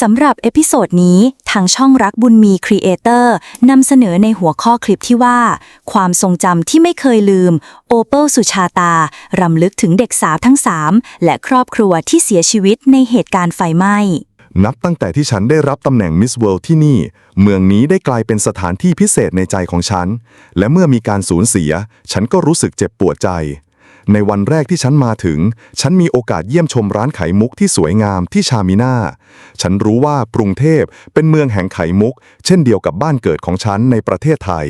สำหรับเอพิโซดนี้ ทางช่องรักบุญมีครีเอเตอร์นำเสนอในหัวข้อคลิปที่ว่า ความทรงจำที่ไม่เคยลืม โอเปิลสุชาตา รำลึกถึงเด็กสาวทั้ง 3 และครอบครัวที่เสียชีวิตในเหตุการณ์ไฟไหม้ นับตั้งแต่ที่ฉันได้รับตำแหน่งมิสเวิลด์ที่นี่ เมืองนี้ได้กลายเป็นสถานที่พิเศษในใจของฉัน และเมื่อมีการสูญเสีย ฉันก็รู้สึกเจ็บปวดใจ ในวันแรกที่ฉันมาถึง ฉันมีโอกาสเยี่ยมชมร้านไข่มุกที่สวยงามที่ชามิน่า ฉันรู้ว่ากรุงเทพเป็นเมืองแห่งไข่มุก เช่นเดียวกับบ้านเกิดของฉันในประเทศไทย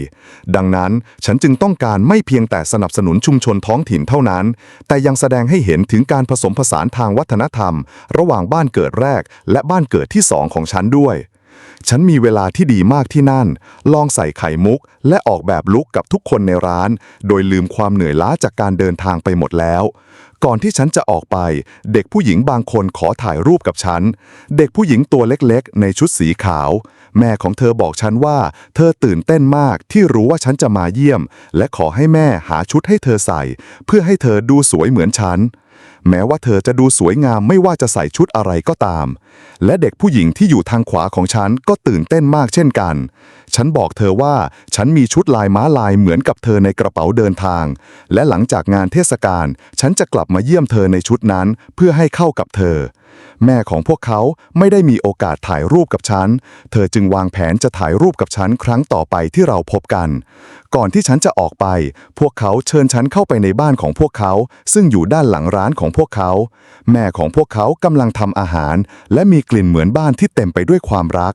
ดังนั้นฉันจึงต้องการไม่เพียงแต่สนับสนุนชุมชนท้องถิ่นเท่านั้น แต่ยังแสดงให้เห็นถึงการผสมผสานทางวัฒนธรรม ระหว่างบ้านเกิดแรก และบ้านเกิดที่สองของฉันด้วย ฉันมีเวลาที่ดีมากที่นั่น ลองใส่ไข่มุก และออกแบบลุกกับทุกคนในร้าน โดยลืมความเหนื่อยล้าจากการเดินทางไปหมดแล้ว ก่อนที่ฉันจะออกไป เด็กผู้หญิงบางคนขอถ่ายรูปกับฉัน เด็กผู้หญิงตัวเล็กๆ ในชุดสีขาว แม่ของเธอบอกฉันว่า เธอตื่นเต้นมากที่รู้ว่าฉันจะมาเยี่ยม และขอให้แม่หาชุดให้เธอใส่ เพื่อให้เธอดูสวยเหมือนฉัน แม้ว่าเธอจะดูสวยงามไม่ว่าจะใส่ชุดอะไรก็ตาม และเด็กผู้หญิงที่อยู่ทางขวาของฉันก็ตื่นเต้นมากเช่นกัน ฉันบอกเธอว่าฉันมีชุดลายม้าลายเหมือนกับเธอในกระเป๋าเดินทาง และหลังจากงานเทศกาลฉันจะกลับมาเยี่ยมเธอในชุดนั้นเพื่อให้เข้ากับเธอ แม่ของพวกเขาไม่ได้มีโอกาสถ่ายรูปกับฉัน เธอจึงวางแผนจะถ่ายรูปกับฉันครั้งต่อไปที่เราพบกัน ก่อนที่ฉันจะออกไป พวกเขาเชิญฉันเข้าไปในบ้านของพวกเขา ซึ่งอยู่ด้านหลังร้านของพวกเขา แม่ของพวกเขากำลังทำอาหาร และมีกลิ่นเหมือนบ้านที่เต็มไปด้วยความรัก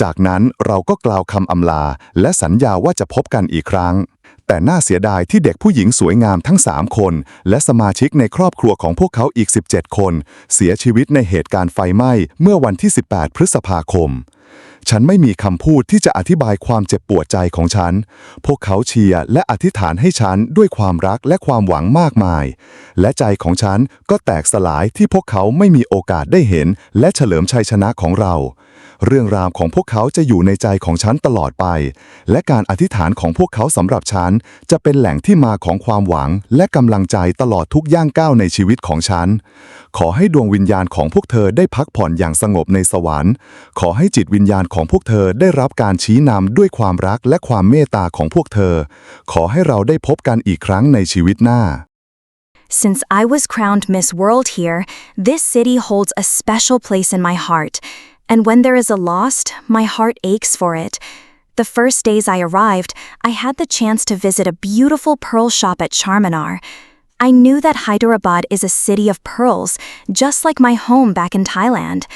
จากนั้นเราก็กล่าวคำอำลา และสัญญาว่าจะพบกันอีกครั้ง แต่น่าเสียดายที่เด็กผู้หญิงสวยงามทั้ง 3 คน และสมาชิกในครอบครัวของพวกเขาอีก 17 คน เสียชีวิตในเหตุการณ์ไฟไหม้เมื่อวันที่ 18 พฤษภาคม ฉันไม่มีคำพูดที่จะอธิบายความเจ็บปวดใจของฉัน พวกเขาเชียร์และอธิษฐานให้ฉันด้วยความรักและความหวังมากมาย และใจของฉันก็แตกสลายที่พวกเขาไม่มีโอกาสได้เห็น และเฉลิมชัยชนะของเรา เรื่องราวของพวกเขาจะอยู่ในใจของฉันตลอดไป และการอธิษฐานของพวกเขาสำหรับฉัน จะเป็นแหล่งที่มาของความหวัง และกำลังใจตลอดทุกย่างก้าวในชีวิตของฉัน ขอให้ดวงวิญญาณของพวกเธอได้พักผ่อนอย่างสงบในสวรรค์ ขอให้จิตวิญญาณของพวกเธอได้รับการชี้นำด้วยความรักและความเมตตาของพวกเธอ ขอให้เราได้พบกันอีกครั้งในชีวิตหน้า Since I was crowned Miss World here, this city holds a special place in my heart. And when there is a lost, my heart aches for it. The first days I arrived, I had the chance to visit a beautiful pearl shop at Charminar. I knew that Hyderabad is a city of pearls, just like my home back in Thailand.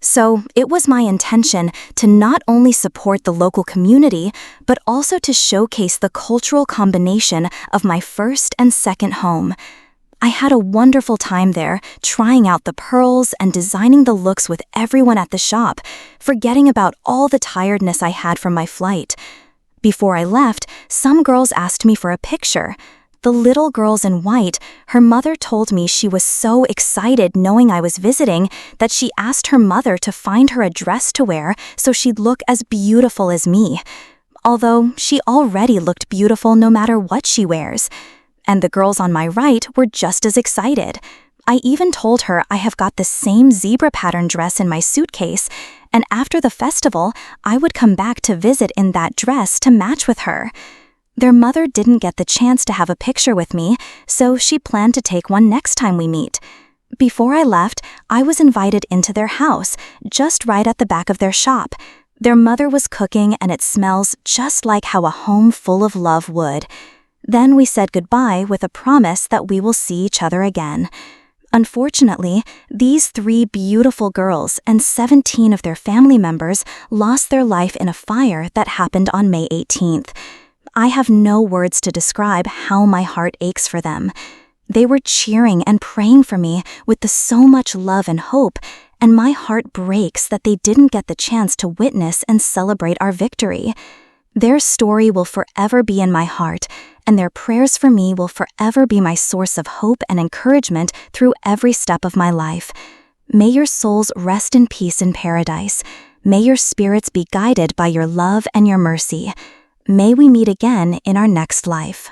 So it was my intention to not only support the local community, but also to showcase the cultural combination of my first and second home. I had a wonderful time there, trying out the pearls and designing the looks with everyone at the shop, forgetting about all the tiredness I had from my flight. Before I left, some girls asked me for a picture. The little girls in white, her mother told me she was so excited knowing I was visiting that she asked her mother to find her a dress to wear so she'd look as beautiful as me. Although she already looked beautiful no matter what she wears and the girls on my right were just as excited. I even told her I have got the same zebra pattern dress in my suitcase, and after the festival, I would come back to visit in that dress to match with her. Their mother didn't get the chance to have a picture with me, so she planned to take one next time we meet. Before I left, I was invited into their house, just right at the back of their shop. Their mother was cooking, and it smells just like how a home full of love would. Then we said goodbye with a promise that we will see each other again. Unfortunately, these three beautiful girls and 17 of their family members lost their life in a fire that happened on May 18th. I have no words to describe how my heart aches for them. They were cheering and praying for me with the so much love and hope, and my heart breaks that they didn't get the chance to witness and celebrate our victory. Their story will forever be in my heart, and their prayers for me will forever be my source of hope and encouragement through every step of my life. May your souls rest in peace in paradise. May your spirits be guided by your love and your mercy. May we meet again in our next life.